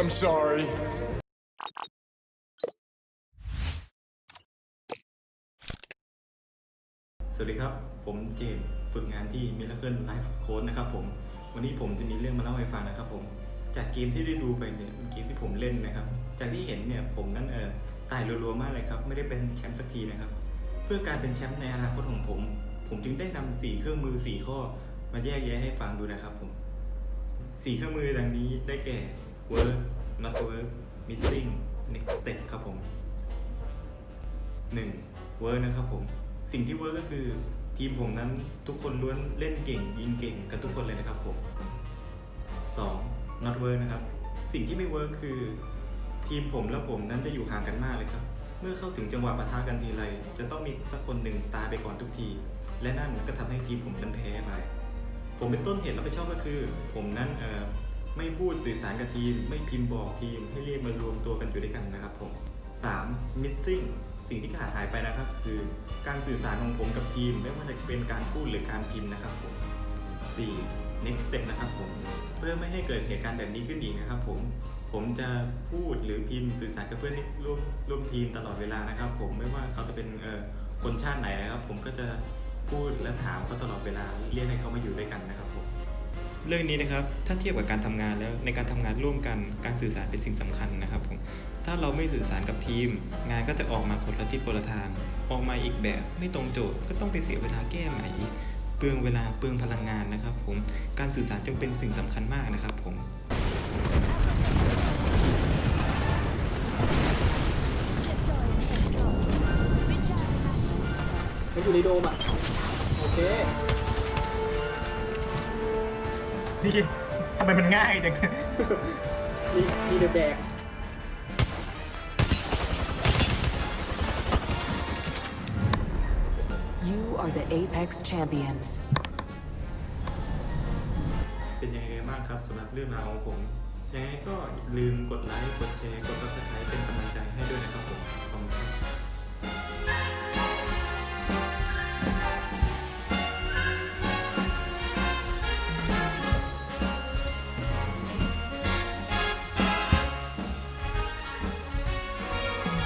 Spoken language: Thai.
I'm sorry. สวัสดีครับ ผมเจมส์ฝึกงานที่ Miracle Life Coach นะครับผม วันนี้ผมจะมีเรื่องมาเล่าให้ฟังนะครับผม จากเกมที่ได้ดูไปเนี่ยเป็นเกมที่ผมเล่นนะครับ จากที่เห็นเนี่ยผมนั้นเออตายรัวๆมากเลยครับ ไม่ได้เป็นแชมป์สักทีนะครับ เพื่อการเป็นแชมป์ในอนาคตของผม ผมจึงได้นำสี่เครื่องมือสี่ข้อมาแยกแยะให้ฟังดูนะครับผมสี่เครื่องมือดังนี้ได้แก่ work not work missing next step ครับผม 1. เวิร์กนะครับผม สิ่งที่เวิร์กก็คือทีมผมนั้นทุกคนล้วนเล่นเก่ง ยิงเก่งกันทุกคนเลยนะครับผม 2. not work นะครับ สิ่งที่ไม่เวิร์กคือ ทีมผมและผมนั้นจะอยู่ห่างกันมากเลยครับ เมื่อเข้าถึงจังหวะปะทะกันทีไร จะต้องมีสักคนหนึ่งตายไปก่อนทุกที และนั่นก็ทำให้ทีมผมนั้นแพ้ไป ผมเป็นต้นเหตุรับผิดชอบก็คือ ผมนั้นเอ่อ ไม่พูดสื่อสารกับทีม ไม่พิมพ์บอกทีม ให้เรียกมารวมตัวกันอยู่ด้วยกันนะครับผม 3. missing สิ่งที่ขาดหายไปนะครับ คือการสื่อสารของผมกับทีม ไม่ว่าจะเป็นการพูดหรือการพิมพ์นะครับผม 4. next step นะครับผม เพื่อไม่ให้เกิดเหตุการณ์แบบนี้ขึ้นอีกนะครับผม ผมจะพูดหรือพิมพ์สื่อสารกับเพื่อนร่วมร่วมทีมตลอดเวลานะครับ ผมไม่ว่าเขาจะเป็นเอ่อคนชาติไหนนะครับ ผมก็จะพูดและถามเขาตลอดเวลาเรียกให้เขามาอยู่ด้วยกันนะครับผม เรื่องนี้นะครับถ้าเทียบกับการทำงานแล้วในการทำงานร่วมกันการสื่อสารเป็นสิ่งสำคัญนะครับผมถ้าเราไม่สื่อสารกับทีม งานก็จะออกมาคนละทิศคนละทาง ออกมาอีกแบบไม่ตรงโจทย์ก็ต้องไปเสียเวลาแก้ใหม่เปลืองเวลาเปลืองพลังงานนะครับ ผมการสื่อสารจึงเป็นสิ่งสำคัญมากนะครับ ผมอยู่ในโดมอะ โอเค นี่ทำไมมันง่ายจังมีมีเดอะแบก You are the Apex Champions. เป็นยังไงกันบ้างครับสำหรับเรื่องราวของผม ยังไงก็อย่าลืมกดไลค์ กดแชร์ กด subscribe เป็นกำลังใจให้ด้วยนะครับผม ขอบคุณครับ